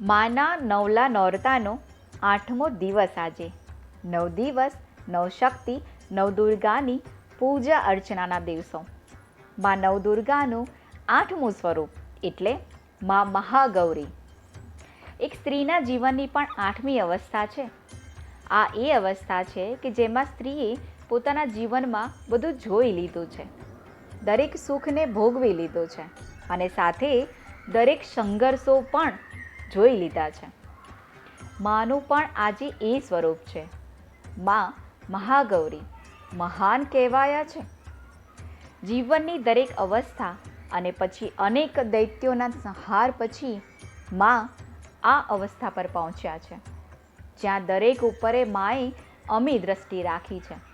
માના નવલા નોરતાનો આઠમો દિવસ આજે. નવ દિવસ નવશક્તિ નવદુર્ગાની પૂજા અર્ચનાના દિવસો. મા નવદુર્ગાનું આઠમું સ્વરૂપ એટલે મા મહાગૌરી. એક સ્ત્રીના જીવનની પણ આઠમી અવસ્થા છે. આ એ અવસ્થા છે કે જેમાં સ્ત્રીએ પોતાના જીવનમાં બધું જોઈ લીધું છે. દરેક સુખને ભોગવી લીધું છે અને સાથે દરેક સંઘર્ષો પણ જોઈ લીધા છે. માનું પણ આજે એ સ્વરૂપ છે. માં મહાગૌરી મહાન કહેવાયા છે. જીવનની દરેક અવસ્થા અને પછી અનેક દૈત્યોના સંહાર પછી માં આ અવસ્થા પર પહોંચ્યા છે. જ્યાં દરેક ઉપરે માએ અમી દ્રષ્ટિ રાખી છે.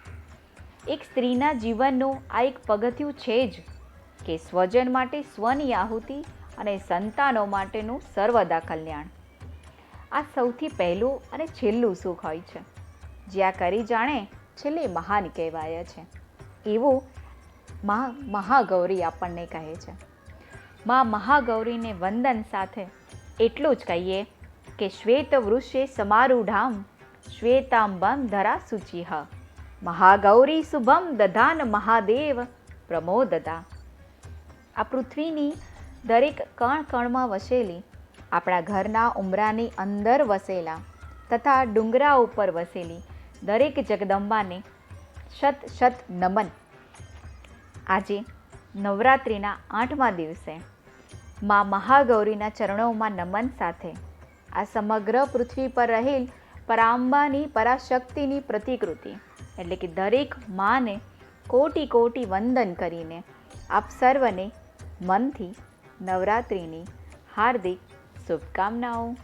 એક સ્ત્રીના જીવનનું આ એક પગથિયું છે જ કે સ્વજન માટે સ્વની આહુતિ અને સંતાનો માટેનું સર્વદા કલ્યાણ. આ સૌથી પહેલું અને છેલ્લું સુખ હોય છે. જ્યાં કરી જાણે છેલ્લે મહાન કહેવાય છે. એવું મહા, મહાગૌરી આપણને કહે છે. મા મહાગૌરીને વંદન સાથે એટલું જ કહીએ કે શ્વેત વૃષે સમારૂઢામ શ્વેતાંબમ ધરા શુચિહ મહાગૌરી શુભમ દધાન મહાદેવ પ્રમોદદા આ પૃથ્વીની દરેક કણ કણમાં વસેલી આપણા ઘરના ઉમરાની અંદર વસેલા તથા ડુંગરા ઉપર વસેલી દરેક જગદંબાને શત શત નમન. આજે નવરાત્રિના આઠમા દિવસે મા મહાગૌરીના ચરણોમાં નમન સાથે આ સમગ્ર પૃથ્વી પર રહેલ પરાંબાની પરાશક્તિની પ્રતિકૃતિ એટલે કે દરેક માને કોટી કોટી વંદન કરીને આપ સર્વને મનથી નવરાત્રિની હાર્દિક શુભકામનાઓ.